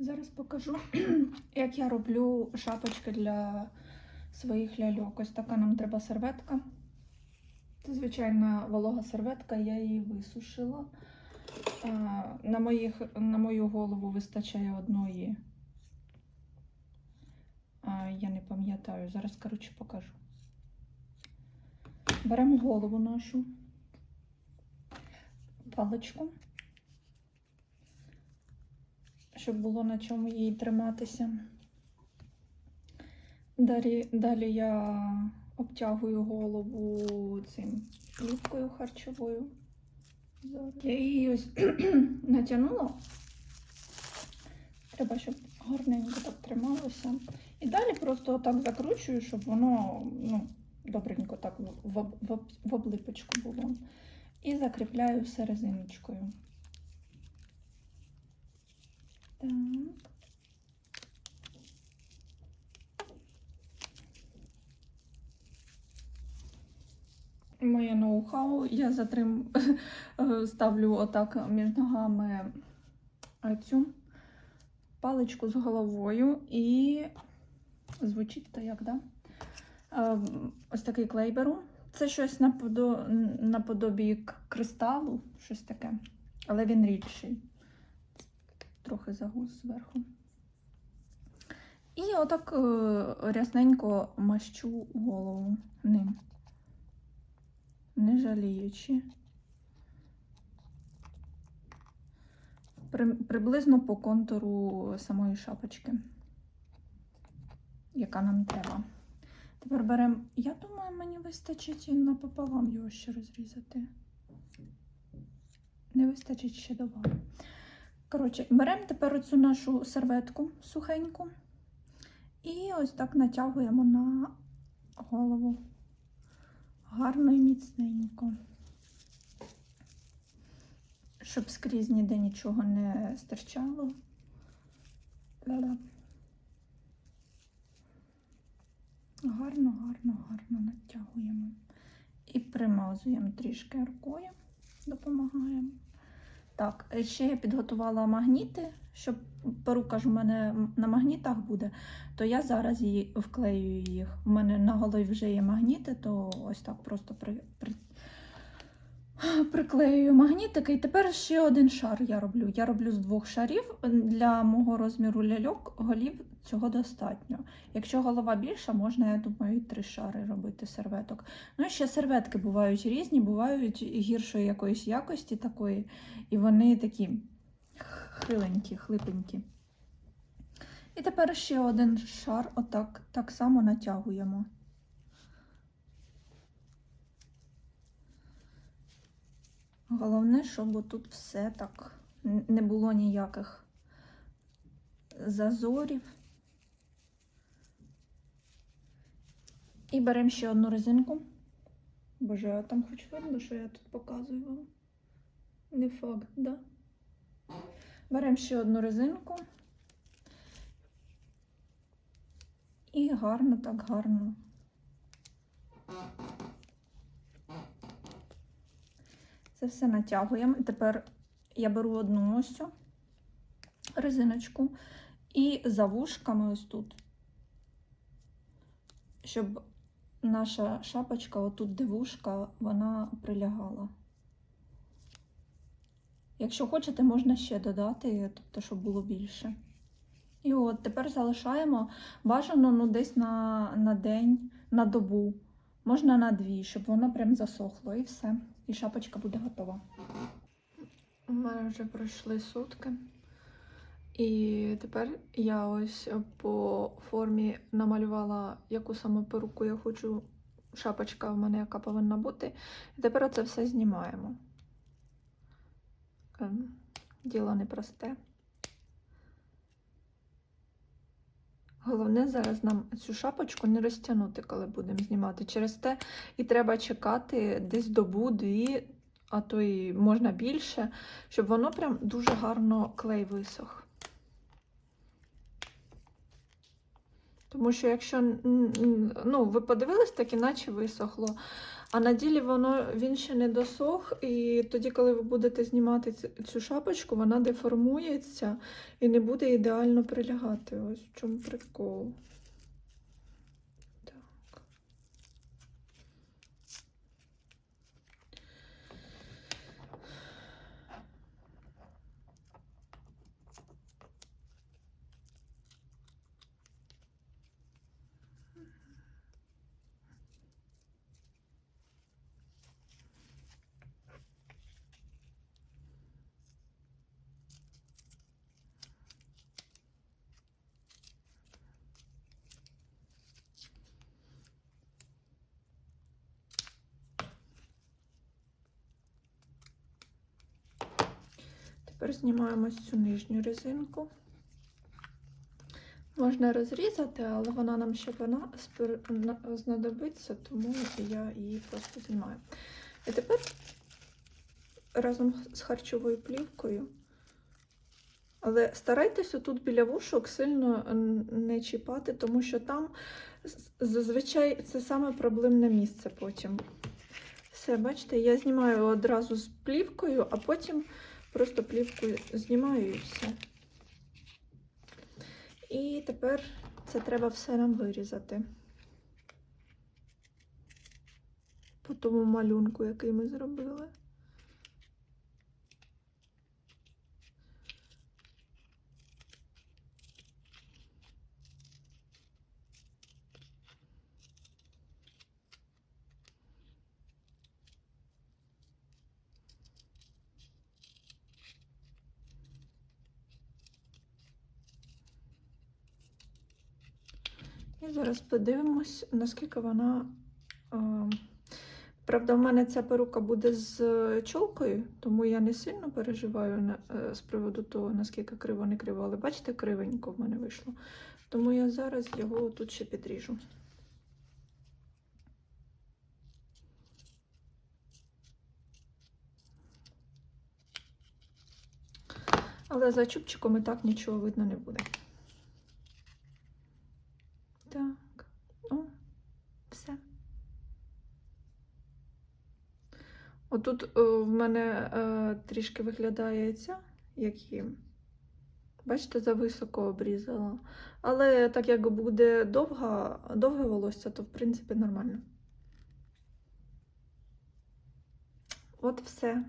Зараз покажу, як я роблю шапочки для своїх ляльок. Ось така нам треба серветка. Це звичайна волога серветка, я її висушила. На, моїх, на мою голову вистачає одної. Я не пам'ятаю, зараз, коротше, покажу. Беремо голову нашу, паличку, щоб було на чому їй триматися. Далі, далі я обтягую голову цим плівкою харчовою. Я її ось натягнула. Треба, щоб гарненько так трималося. І далі просто отак закручую, щоб воно ну, добренько так в, в, в облипочку було. І закріпляю все резиночкою. Так. Моє ноу-хау. Я затрим... ставлю отак між ногами е, цю паличку з головою і звучить то як, да? Е, Ось такий клей беру. Це щось наподобі кристалу, щось таке, але він рідший. Трохи загус зверху. І отак е, рясненько мащу голову ним не жаліючи. Приблизно по контуру самої шапочки, яка нам треба. Тепер беремо, я думаю, мені вистачить і напополам його ще розрізати. Не вистачить ще добавити. Коротше, беремо тепер оцю нашу серветку сухеньку і ось так натягуємо на голову гарно і міцненько. Щоб скрізь ніде нічого не стирчало. Гарно, гарно, гарно натягуємо. І примазуємо трішки рукою, допомагаємо. Так, ще я підготувала магніти, щоб перука ж у мене на магнітах буде, то я зараз її вклею їх. У мене на голові вже є магніти, то ось так просто при, при, приклеюю магнітики. І тепер ще один шар я роблю. Я роблю з двох шарів. Для мого розміру ляльок голів цього достатньо. Якщо голова більша, можна, я думаю, і три шари робити серветок. Ну і ще серветки бувають різні, бувають гіршої якоїсь якості такої, і вони такі хиленькі, хлипенькі. І тепер ще один шар, отак так само натягуємо. Головне, щоб тут все так не було ніяких зазорів. І беремо ще одну резинку. Боже, а там хоч видно, що я тут показую вам. Не факт, да? Беремо ще одну резинку. І гарно, так гарно. Це все натягуємо. І тепер я беру одну ось цю резиночку і за вушками ось тут, щоб наша шапочка, отут де вушка, вона прилягала. Якщо хочете, можна ще додати, тобто, щоб було більше. І от тепер залишаємо бажано ну, десь на, на день, на добу, можна на дві, щоб воно прям засохло і все. І шапочка буде готова. У мене вже пройшли сутки. І тепер я ось по формі намалювала, яку саме перуку я хочу, шапочка в мене, яка повинна бути. І тепер це все знімаємо. Ем, Діло непросте. Головне зараз нам цю шапочку не розтягнути, коли будемо знімати. Через те і треба чекати десь добу, дві, а то і можна більше, щоб воно прям дуже гарно клей висох. Тому що якщо ну, ви подивились, так іначе висохло. А на ділі воно він ще не досох, і тоді, коли ви будете знімати цю шапочку, вона деформується і не буде ідеально прилягати. Ось в чому прикол. Тепер знімаємо цю нижню резинку. Можна розрізати, але вона нам ще вона знадобиться, тому я її просто знімаю. І тепер разом з харчовою плівкою. Але старайтеся тут біля вушок сильно не чіпати, тому що там зазвичай це саме проблемне місце потім. Все, бачите, я знімаю одразу з плівкою, а потім просто плівку знімаю і все. І тепер це треба все нам вирізати. По тому малюнку, який ми зробили. І зараз подивимось, наскільки вона. е, Правда, в мене ця перука буде з е, чолкою, тому я не сильно переживаю на- е, з приводу того, наскільки криво не криво. Але бачите, кривенько в мене вийшло. Тому я зараз його тут ще підріжу. Але за чубчиком і так нічого видно не буде. Так, о, все. Отут е, в мене е, трішки виглядає ця, як і, бачите, зависоко обрізала. Але так як буде довга, довге волосся, то в принципі нормально. От все.